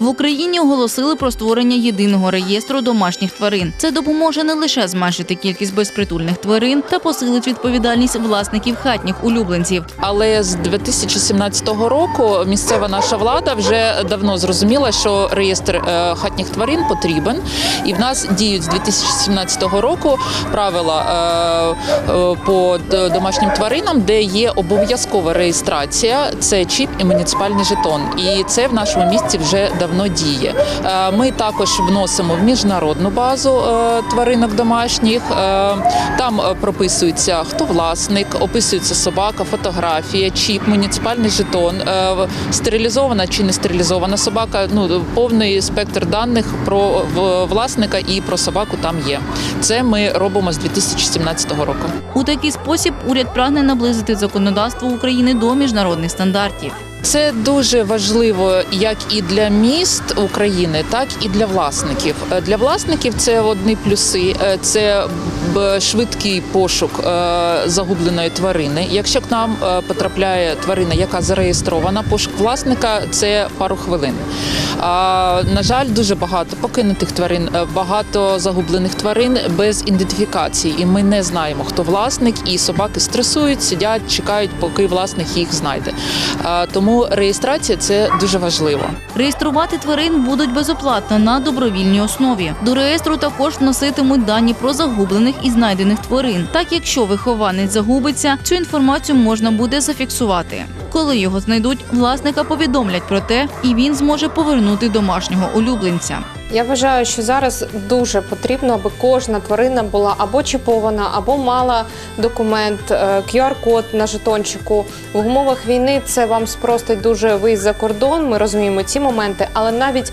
В Україні оголосили про створення єдиного реєстру домашніх тварин. Це допоможе не лише зменшити кількість безпритульних тварин та посилить відповідальність власників хатніх улюбленців. Але з 2017 року місцева наша влада вже давно зрозуміла, що реєстр е, хатніх тварин потрібен, і в нас діють з 2017 року правила е, е, по домашнім тваринам, де є обов'язкова реєстрація. Це чіп і муніципальний жетон. І це в нашому місті вже давно діє. Е, Ми також вносимо в міжнародну базу е, тваринок домашніх. Е, Там прописується хто власник, описується собака, фотографія, чіп, муніципальний жетон, стерилізована чи не стерилізована собака. Ну повний спектр даних про власника і про собаку там є. Це ми робимо з 2017 року. У такий спосіб уряд прагне наблизити законодавство України до міжнародних стандартів. Це дуже важливо як і для міст України, так і для власників. Е, Для власників це одні плюси. Е, Це швидкий пошук е, загубленої тварини. Якщо к нам потрапляє тварина, яка зареєстрована, пошук власника це пару хвилин. На жаль, дуже багато покинутих тварин, багато загублених тварин без ідентифікації, і ми не знаємо, хто власник, і собаки стресують, сидять, чекають, поки власник їх знайде. А, Тому реєстрація це дуже важливо. Реєструвати тварин будуть безоплатно на добровільній основі. До реєстру також вноситимуть дані про загублених і знайдених тварин. Так, якщо вихованець загубиться, цю інформацію можна буде зафіксувати. Коли його знайдуть, власника повідомлять про те, і він зможе повернути домашнього улюбленця. Я вважаю, що зараз дуже потрібно, аби кожна тварина була або чіпована, або мала документ, е, QR-код на жетончику. В умовах війни це вам спростить дуже виїзд за кордон. Ми розуміємо ці моменти, але навіть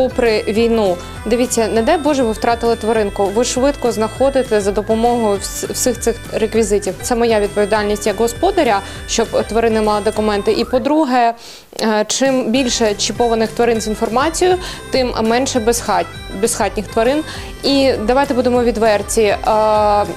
попри війну, дивіться, не дай Боже, ви втратили тваринку. Ви швидко знаходите за допомогою всіх цих реквізитів. Це моя відповідальність як господаря, щоб тварини мали документи. І по-друге, е, чим більше чіпованих тварин з інформацією, тим менше безхат, безхатніх тварин. І давайте будемо відверті. е,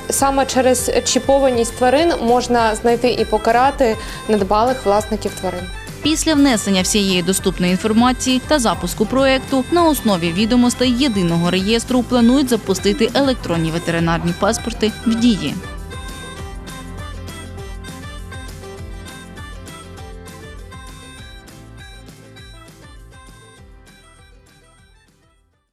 Саме через чіпованість тварин можна знайти і покарати недбалих власників тварин. Після внесення всієї доступної інформації та запуску проекту на основі відомостей єдиного реєстру планують запустити електронні ветеринарні паспорти в дії.